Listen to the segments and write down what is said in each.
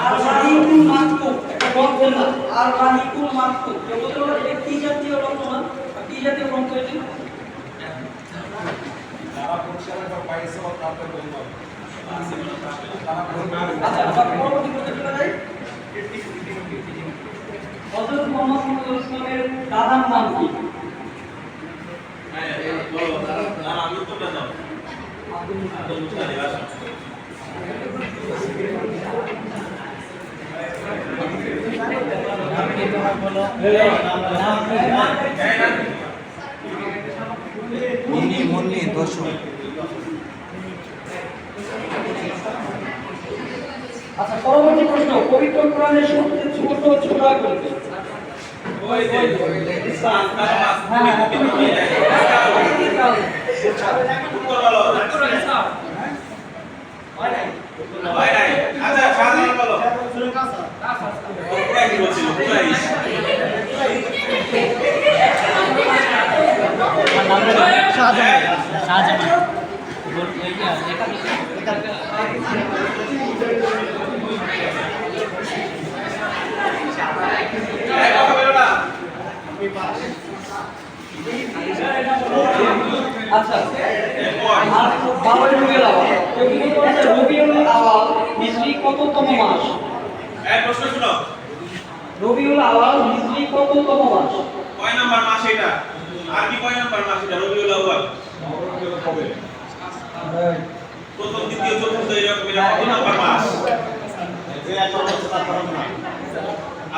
আর রাহিকুল মাকতুব এটা বলবেন না কি জাতীয় রচনা বা কি জাতীয় গ্রন্থ প্রশ্নে চলে যাই হযরত মুহাম্মদ সাল্লাল্লাহু আলাইহি ওয়াসাল্লামের দাদার নাম কি আব্দুল মুত্তালিব মুন্নি মুন্নি দর্শক আচ্ছা পরবর্তী প্রশ্ন পবিত্র কোরআনের সবচেয়ে ছোট সূরা কোনটি? আচ্ছা আর বাবার রবিউল আওয়াল রবিউল আওয়াল কততম মাস প্রশ্ন শুনো। রবিউল আওয়াল হিজরি কততম মাস? কয় নাম্বার মাস এটা? আরবি কয় নাম্বার মাস এটা রবিউল আউয়াল? প্রথম দ্বিতীয় চতুর্থ এরকম এটা কত নাম্বার মাস?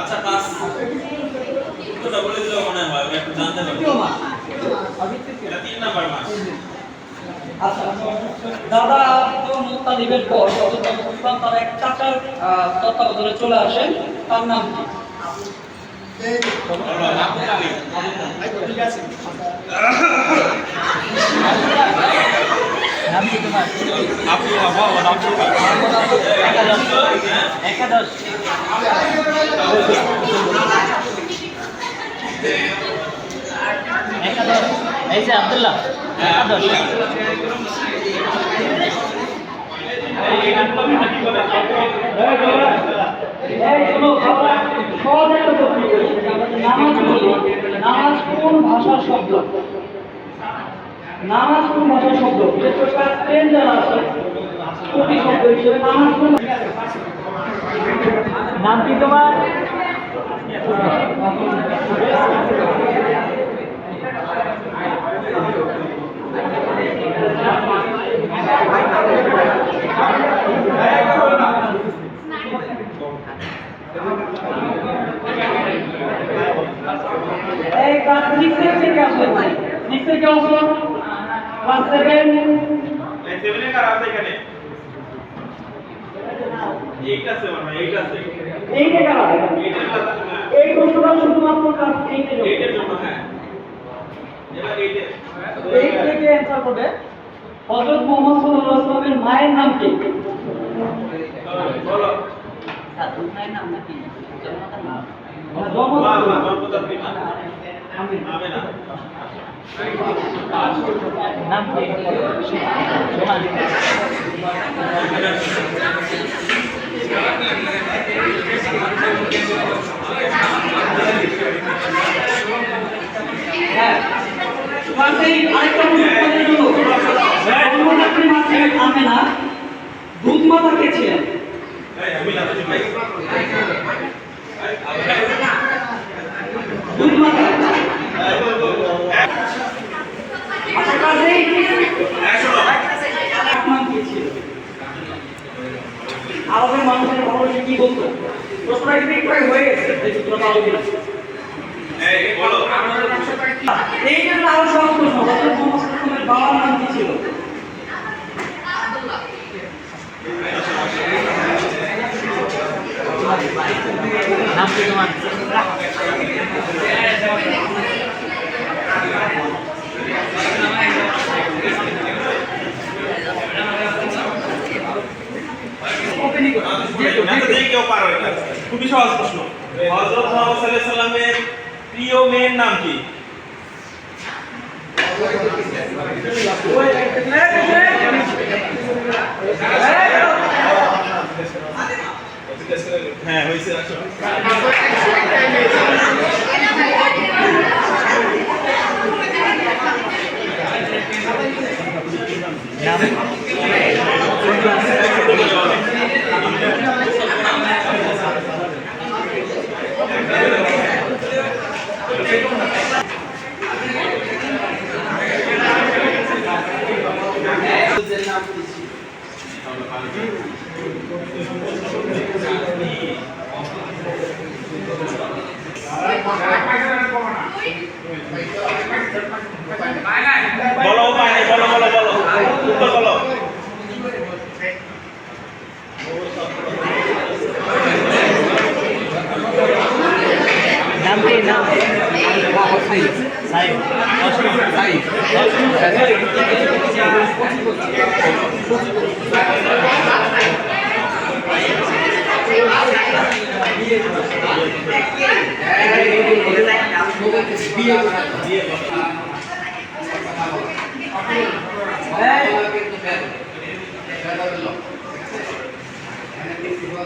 আচ্ছা পাস কোনটা বলে দিলে মনে হয় একটু জানতে পারব। এটা তিন নাম্বার মাস। আচ্ছা দাদা আব্দুল মুত্তালিবের পর হযরত তার এক চাচার তত্ত্বাবধানে চলে আসেন তার নাম কি? একাদশ একাদশ এই যে আব্দুল্লাহ। একাদশ এই আমরা সহজ একটা প্রশ্ন করি। আমরা যে নামাজ পড়ি, নামাজ কোন ভাষার শব্দ? নামাজ কোন ভাষার শব্দ? আছে। নাম কি তোমার? ক্লাস সিক্সের থেকে আসলে সিক্স থেকে আসলো ক্লাস সেভেন সেভেনে কার আছে এখানে? এইট আছে মানে এইট আছে। এইটা কারা এইটের কথা হ্যাঁ। এই প্রশ্নটা শুধুমাত্র ক্লাস এইটের জন্য। এইটের জন্য হ্যাঁ। এবার এইটের এই থেকে অ্যান্সার করবে হযরত মুহাম্মদ সাল্লাল্লাহু আলাইহি ওয়াসাল্লামের মায়ের নাম কি? বলো। না, জন্ম মা। মা। জন্মদাত্রী মা আবে না নাম কি আমেনা দুধ মাতা কে ছিলেন? আমি না তুমি ভাই দুধ মাতা আচ্ছা ক্লাসে একশো নাম কি ছিল আরবের মানুষের ভালোবাসে কি বলতো? প্রশ্নটা কিন্তু একটু হয়ে গেছে এই সূত্রটা আলোচনা এই জন্য আরও সহজ প্রশ্ন মুহাম্মদ বাবার নাম কি ছিল? নাম কি তোমার ওপেনিং করো না তো দেখে কেউ পারো এটা খুবই সহজ প্রশ্ন হযরত মুহাম্মদ সাল্লাল্লাহু আলাইহি সাল্লামের প্রিয় মেয়ের নাম কি এই হ্যাঁ হয়েছে আসো নাম বলো উপায় নেই বলো বলো বলো। উত্তর বলো। নাম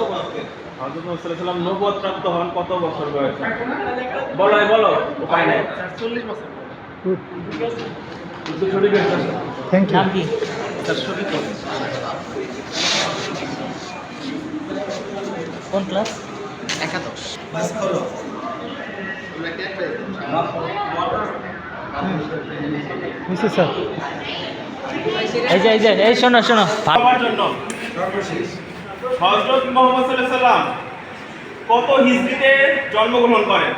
সাল্লাল্লাহু আলাইহি ওয়াসাল্লাম নবুয়ত প্রাপ্ত হন কত বছর বয়সে? বলো বলো উপায় নেই। নাম কি কোন ক্লাস? এই যে এই যে এই শোনো শোনো। সবার জন্য হযরত মুহাম্মদ সাল্লাম কত হিজরিতে জন্মগ্রহণ করেন?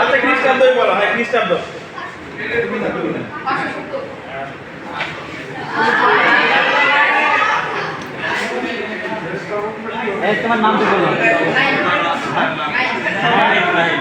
আচ্ছা খ্রিস্টাব্দই বলো হ্যাঁ খ্রিস্টাব্দ। তোমার নাম তো বলো ইব্রাহিম